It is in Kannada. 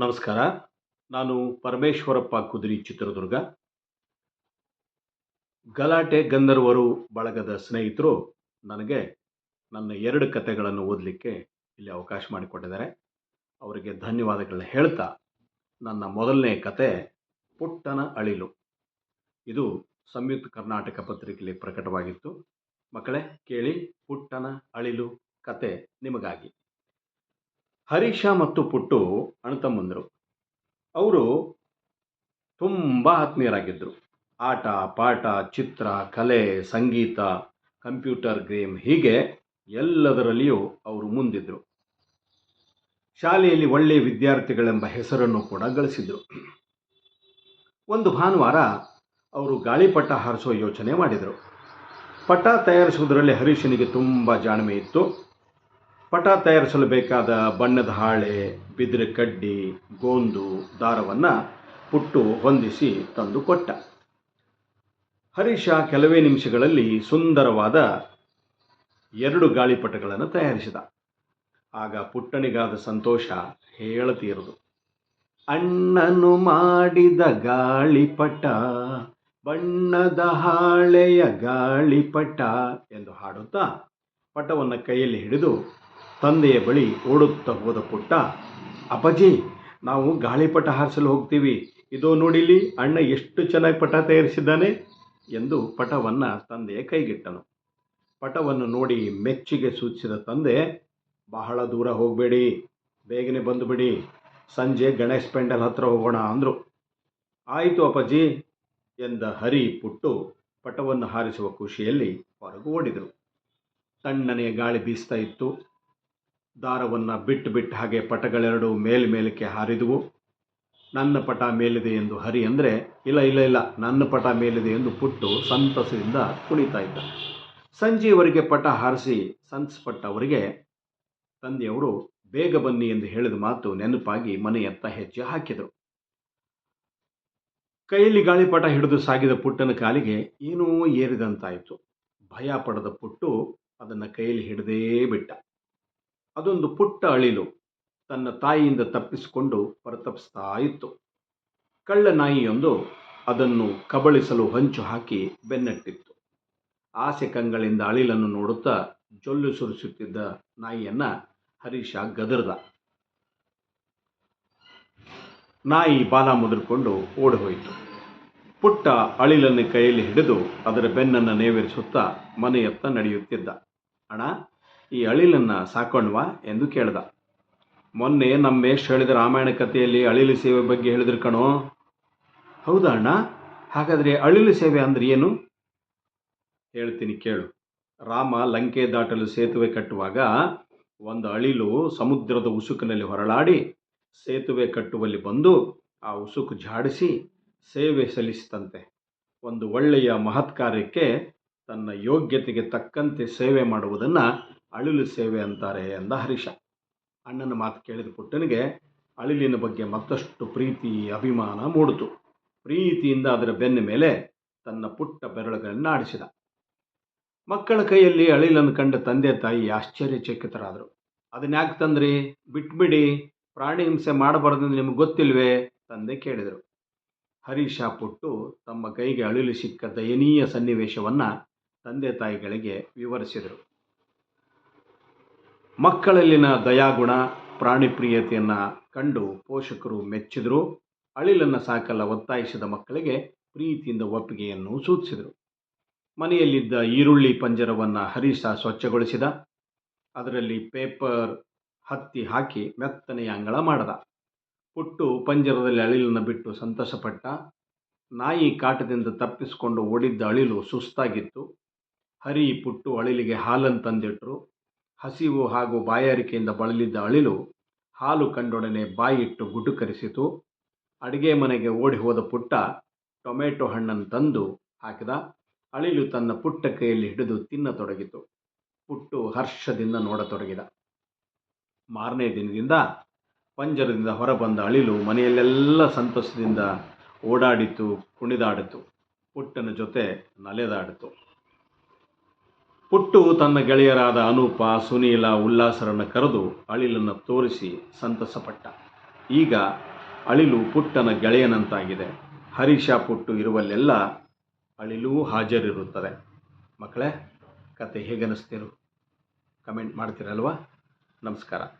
ನಮಸ್ಕಾರ. ನಾನು ಪರಮೇಶ್ವರಪ್ಪ ಕುದುರಿ, ಚಿತ್ರದುರ್ಗ. ಗಲಾಟೆ ಗಂಧರ್ವರು ಬಳಗದ ಸ್ನೇಹಿತರು ನನಗೆ ನನ್ನ ಎರಡು ಕತೆಗಳನ್ನು ಓದಲಿಕ್ಕೆ ಇಲ್ಲಿ ಅವಕಾಶ ಮಾಡಿಕೊಟ್ಟಿದ್ದಾರೆ. ಅವರಿಗೆ ಧನ್ಯವಾದಗಳನ್ನ ಹೇಳ್ತಾ ನನ್ನ ಮೊದಲನೇ ಕತೆ, ಪುಟ್ಟನ ಅಳಿಲು. ಇದು ಸಂಯುಕ್ತ ಕರ್ನಾಟಕ ಪತ್ರಿಕೆಯಲ್ಲಿ ಪ್ರಕಟವಾಗಿತ್ತು. ಮಕ್ಕಳೇ, ಕೇಳಿ ಪುಟ್ಟನ ಅಳಿಲು ಕತೆ ನಿಮಗಾಗಿ. ಹರೀಶ ಮತ್ತು ಪುಟ್ಟು ಅಣ್ಣತಮ್ಮಂದರು ಅವರು ತುಂಬ ಆತ್ಮೀಯರಾಗಿದ್ದರು. ಆಟ, ಪಾಠ, ಚಿತ್ರ, ಕಲೆ, ಸಂಗೀತ, ಕಂಪ್ಯೂಟರ್, ಗೇಮ್ ಹೀಗೆ ಎಲ್ಲದರಲ್ಲಿಯೂ ಅವರು ಮುಂದಿದ್ದರು. ಶಾಲೆಯಲ್ಲಿ ಒಳ್ಳೆಯ ವಿದ್ಯಾರ್ಥಿಗಳೆಂಬ ಹೆಸರನ್ನು ಕೂಡ ಗಳಿಸಿದರು ಒಂದು ಭಾನುವಾರ ಅವರು ಗಾಳಿಪಟ ಹಾರಿಸೋ ಯೋಚನೆ ಮಾಡಿದರು. ಪಟ ತಯಾರಿಸುವುದರಲ್ಲಿ ಹರೀಶನಿಗೆ ತುಂಬ ಜಾಣ್ಮೆ ಇತ್ತು. ಪಟ ತಯಾರಿಸಲು ಬೇಕಾದ ಬಣ್ಣದ ಹಾಳೆ, ಬಿದಿರು ಕಡ್ಡಿ, ಗೋಂದು, ದಾರವನ್ನು ಪುಟ್ಟು ಹೊಂದಿಸಿ ತಂದು ಕೊಟ್ಟ. ಹರೀಶ ಕೆಲವೇ ನಿಮಿಷಗಳಲ್ಲಿ ಸುಂದರವಾದ ಎರಡು ಗಾಳಿಪಟಗಳನ್ನು ತಯಾರಿಸಿದ. ಆಗ ಪುಟ್ಟನಿಗಾದ ಸಂತೋಷ ಹೇಳತೀರದು. ಅಣ್ಣನು ಮಾಡಿದ ಗಾಳಿಪಟ, ಬಣ್ಣದ ಹಾಳೆಯ ಗಾಳಿಪಟ ಎಂದು ಹಾಡುತ್ತಾ ಪಟವನ್ನು ಕೈಯಲ್ಲಿ ಹಿಡಿದು ತಂದೆಯ ಬಳಿ ಓಡುತ್ತಾ ಹೋದ ಪುಟ್ಟ, ಅಪ್ಪಾಜಿ, ನಾವು ಗಾಳಿಪಟ ಹಾರಿಸಲು ಹೋಗ್ತೀವಿ. ಇದು ನೋಡಿಲಿ ಅಣ್ಣ ಎಷ್ಟು ಚೆನ್ನಾಗಿ ಪಟ ತಯಾರಿಸಿದ್ದಾನೆ? ಎಂದು ಪಟವನ್ನು ತಂದೆಯ ಕೈಗಿಟ್ಟನು. ಪಟವನ್ನು ನೋಡಿ ಮೆಚ್ಚುಗೆ ಸೂಚಿಸಿದ ತಂದೆ, ಬಹಳ ದೂರ ಹೋಗಬೇಡಿ, ಬೇಗನೆ ಬಂದುಬಿಡಿ. ಸಂಜೆ ಗಣೇಶ್ ಪೆಂಡಲ್ ಹತ್ರ ಹೋಗೋಣ, ಅಂದರು. ಆಯಿತು ಅಪ್ಪಾಜಿ, ಎಂದ ಹರಿ ಪುಟ್ಟು ಪಟವನ್ನು ಹಾರಿಸುವ ಖುಷಿಯಲ್ಲಿ ಹೊರಗು ಓಡಿದರು. ತಣ್ಣನೆಯ ಗಾಳಿ ಬೀಸ್ತಾ ಇತ್ತು. ದಾರವನ್ನು ಬಿಟ್ಟು ಬಿಟ್ಟು ಹಾಗೆ ಪಟಗಳೆರಡು ಮೇಲ್ಮೇಲಕ್ಕೆ ಹಾರಿದವು. ನನ್ನ ಪಟ ಮೇಲಿದೆ ಎಂದು ಹರಿ ಅಂದರೆ, ಇಲ್ಲ ಇಲ್ಲ ಇಲ್ಲ, ನನ್ನ ಪಟ ಮೇಲಿದೆ ಎಂದು ಪುಟ್ಟು ಸಂತಸದಿಂದ ಕುಣಿತಾ ಇದ್ದ. ಸಂಜೆಯವರೆಗೆ ಪಟ ಹಾರಿಸಿ ಸಂತಸಪಟ್ಟವರಿಗೆ ತಂದೆಯವರು, ಬೇಗ ಬನ್ನಿ ಎಂದು ಹೇಳಿದ ಮಾತು ನೆನಪಾಗಿ ಮನೆಯತ್ತ ಹೆಜ್ಜೆ ಹಾಕಿದರು. ಕೈಯಲ್ಲಿ ಗಾಳಿಪಟ ಹಿಡಿದು ಸಾಗಿದ ಪುಟ್ಟನ ಕಾಲಿಗೆ ಏನೋ ಏರಿದಂತಾಯಿತು. ಭಯ ಪಡೆದ ಪುಟ್ಟು ಅದನ್ನು ಕೈಯಲ್ಲಿ ಹಿಡದೇ ಬಿಟ್ಟ. ಅದೊಂದು ಪುಟ್ಟ ಅಳಿಲು ತನ್ನ ತಾಯಿಯಿಂದ ತಪ್ಪಿಸಿಕೊಂಡು ಹೊರತಪ್ಪಿಸ್ತಾ ಇತ್ತು. ಕಳ್ಳ ನಾಯಿಯೊಂದು ಅದನ್ನು ಕಬಳಿಸಲು ಹಂಚು ಹಾಕಿ ಬೆನ್ನಟ್ಟಿತ್ತು. ಆಸೆ ಕಂಗಳಿಂದ ಅಳಿಲನ್ನು ನೋಡುತ್ತಾ ಜೊಲ್ಲು ಸುರಿಸುತ್ತಿದ್ದ ನಾಯಿಯನ್ನ ಹರೀಶ ಗದರ್ದ. ನಾಯಿ ಬಾಲ ಮುದುರ್ಕೊಂಡು ಓಡಿಹೋಯಿತು. ಪುಟ್ಟ ಅಳಿಲನ್ನು ಕೈಯಲ್ಲಿ ಹಿಡಿದು ಅದರ ಬೆನ್ನನ್ನು ನೇವರಿಸುತ್ತಾ ಮನೆಯತ್ತ ನಡೆಯುತ್ತಿದ್ದ. ಅಣ್ಣ ಈ ಅಳಿಲನ್ನು ಸಾಕೋಣ್ವಾ ಎಂದು ಕೇಳ್ದ. ಮೊನ್ನೆ ನಮ್ಮ ಮೇಷ್ ಹೇಳಿದ ರಾಮಾಯಣ ಕಥೆಯಲ್ಲಿ ಅಳಿಲು ಸೇವೆ ಬಗ್ಗೆ ಹೇಳಿದ್ರು ಕಣೋ. ಹೌದಾ ಅಣ್ಣ? ಹಾಗಾದರೆ ಅಳಿಲು ಸೇವೆ ಅಂದ್ರೆ ಏನು? ಹೇಳ್ತೀನಿ ಕೇಳು. ರಾಮ ಲಂಕೆ ದಾಟಲು ಸೇತುವೆ ಕಟ್ಟುವಾಗ ಒಂದು ಅಳಿಲು ಸಮುದ್ರದ ಉಸುಕಿನಲ್ಲಿ ಹೊರಳಾಡಿ ಸೇತುವೆ ಕಟ್ಟುವಲ್ಲಿ ಬಂದು ಆ ಉಸುಕು ಝಾಡಿಸಿ ಸೇವೆ ಸಲ್ಲಿಸಿತಂತೆ. ಒಂದು ಒಳ್ಳೆಯ ಮಹತ್ ಕಾರ್ಯಕ್ಕೆ ತನ್ನ ಯೋಗ್ಯತೆಗೆ ತಕ್ಕಂತೆ ಸೇವೆ ಮಾಡುವುದನ್ನು ಅಳಿಲು ಸೇವೆ ಅಂತಾರೆ ಎಂದ ಹರೀಶ. ಅಣ್ಣನ ಮಾತು ಕೇಳಿದ ಪುಟ್ಟನಿಗೆ ಅಳಿಲಿನ ಬಗ್ಗೆ ಮತ್ತಷ್ಟು ಪ್ರೀತಿ, ಅಭಿಮಾನ ಮೂಡಿತು. ಪ್ರೀತಿಯಿಂದ ಅದರ ಬೆನ್ನ ಮೇಲೆ ತನ್ನ ಪುಟ್ಟ ಬೆರಳುಗಳನ್ನು ಆಡಿಸಿದ ಮಕ್ಕಳ ಕೈಯಲ್ಲಿ ಅಳಿಲನ್ನು ಕಂಡ ತಂದೆ ತಾಯಿ ಆಶ್ಚರ್ಯಚಕಿತರಾದರು. ಅದನ್ಯಾಕೆ ತಂದ್ರಿ? ಬಿಟ್ಬಿಡಿ. ಪ್ರಾಣಿ ಹಿಂಸೆ ಮಾಡಬಾರ್ದು ನಿಮಗೆ ಗೊತ್ತಿಲ್ವೇ? ತಂದೆ ಕೇಳಿದರು. ಹರೀಶ ಪುಟ್ಟು ತಮ್ಮ ಕೈಗೆ ಅಳಿಲು ಸಿಕ್ಕ ದಯನೀಯ ಸನ್ನಿವೇಶವನ್ನು ತಂದೆ ತಾಯಿಗಳಿಗೆ ವಿವರಿಸಿದರು. ಮಕ್ಕಳಲ್ಲಿನ ದಯಾಗುಣ ಪ್ರಾಣಿ ಪ್ರಿಯತೆಯನ್ನು ಕಂಡು ಪೋಷಕರು ಮೆಚ್ಚಿದರು. ಅಳಿಲನ್ನು ಸಾಕಲ್ಲ ಒತ್ತಾಯಿಸಿದ ಮಕ್ಕಳಿಗೆ ಪ್ರೀತಿಯಿಂದ ಒಪ್ಪಿಗೆಯನ್ನು ಸೂಚಿಸಿದರು. ಮನೆಯಲ್ಲಿದ್ದ ಈರುಳ್ಳಿ ಪಂಜರವನ್ನು ಹರೀಶ ಸ್ವಚ್ಛಗೊಳಿಸಿದ. ಅದರಲ್ಲಿ ಪೇಪರ್ ಹತ್ತಿ ಹಾಕಿ ಮೆತ್ತನೆಯ ಅಂಗಳ ಮಾಡದ. ಪುಟ್ಟು ಪಂಜರದಲ್ಲಿ ಅಳಿಲನ್ನು ಬಿಟ್ಟು ಸಂತಸಪಟ್ಟ. ನಾಯಿ ಕಾಟದಿಂದ ತಪ್ಪಿಸಿಕೊಂಡು ಓಡಿದ್ದ ಅಳಿಲು ಸುಸ್ತಾಗಿತ್ತು. ಹರಿ ಪುಟ್ಟು ಅಳಿಲಿಗೆ ಹಾಲನ್ನು ತಂದಿಟ್ಟರು ಹಸಿವು ಹಾಗೂ ಬಾಯಾರಿಕೆಯಿಂದ ಬಳಲಿದ್ದ ಅಳಿಲು ಹಾಲು ಕಂಡೊಡನೆ ಬಾಯಿಟ್ಟು ಗುಟುಕರಿಸಿತು ಅಡಿಗೆ ಮನೆಗೆ ಓಡಿ ಹೋದ ಪುಟ್ಟ ಟೊಮೆಟೊ ಹಣ್ಣನ್ನು ತಂದು ಹಾಕಿದ. ಅಳಿಲು ತನ್ನ ಪುಟ್ಟ ಕೈಯಲ್ಲಿ ಹಿಡಿದು ತಿನ್ನತೊಡಗಿತು. ಪುಟ್ಟು ಹರ್ಷದಿಂದ ನೋಡತೊಡಗಿದ. ಮಾರನೇ ದಿನದಿಂದ ಪಂಜರದಿಂದ ಹೊರಬಂದ ಅಳಿಲು ಮನೆಯಲ್ಲೆಲ್ಲ ಸಂತೋಷದಿಂದ ಓಡಾಡಿತು, ಕುಣಿದಾಡಿತು. ಪುಟ್ಟನ ಜೊತೆ ನಲೆದಾಡಿತು. ಪುಟ್ಟು ತನ್ನ ಗೆಳೆಯರಾದ ಅನೂಪ, ಸುನೀಲ, ಉಲ್ಲಾಸರನ್ನು ಕರೆದು ಅಳಿಲನ್ನು ತೋರಿಸಿ ಸಂತಸಪಟ್ಟ. ಈಗ ಅಳಿಲು ಪುಟ್ಟನ ಗೆಳೆಯನಂತಾಗಿದೆ. ಹರೀಶ ಪುಟ್ಟು ಇರುವಲ್ಲೆಲ್ಲ ಅಳಿಲೂ ಹಾಜರಿರುತ್ತದೆ. ಮಕ್ಕಳೇ, ಕತೆ ಹೇಗನ್ನಿಸ್ತೀರು? ಕಮೆಂಟ್ ಮಾಡ್ತೀರಲ್ವಾ? ನಮಸ್ಕಾರ.